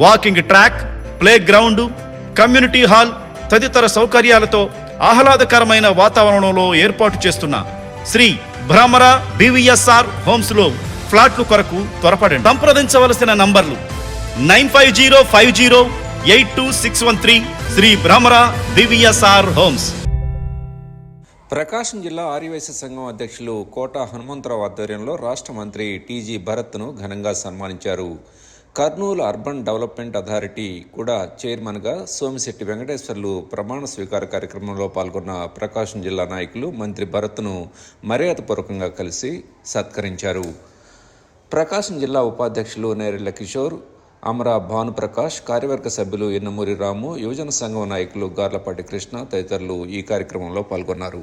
walking track playground community hall తదితర సౌకర్యాలతో ఆహ్లాదకరమైన వాతావరణంలో ఏర్పాటు చేస్తున్న శ్రీ భ్రమర బివిఎస్ఆర్ హోమ్స్లో ఫ్లాట్లు కొరకు త్వరపడండి. సంప్రదించవలసిన నంబర్లు nine five zero five zero eight two six one three Shri Bhramara BVSR homes. Prakasam జిల్లా ఆర్యవైశ్య సంఘం అధ్యక్షులు కోట హనుమంతరావు ఆధ్వర్యంలో రాష్ట్ర మంత్రి టీజీ భరత్ను ఘనంగా సన్మానించారు. కర్నూలు అర్బన్ డెవలప్మెంట్ అథారిటీ కూడా చైర్మన్గా సోమిశెట్టి వెంకటేశ్వర్లు ప్రమాణ స్వీకార కార్యక్రమంలో పాల్గొన్న ప్రకాశం జిల్లా నాయకులు మంత్రి భరత్ను మర్యాదపూర్వకంగా కలిసి సత్కరించారు. ప్రకాశం జిల్లా ఉపాధ్యక్షులు నేరెళ్ళ కిషోర్ అమరా భానుప్రకాష్ కార్యవర్గ సభ్యులు ఎన్నమూరి రాము యువజన సంఘం నాయకులు గార్లపాటి కృష్ణ తదితరులు ఈ కార్యక్రమంలో పాల్గొన్నారు.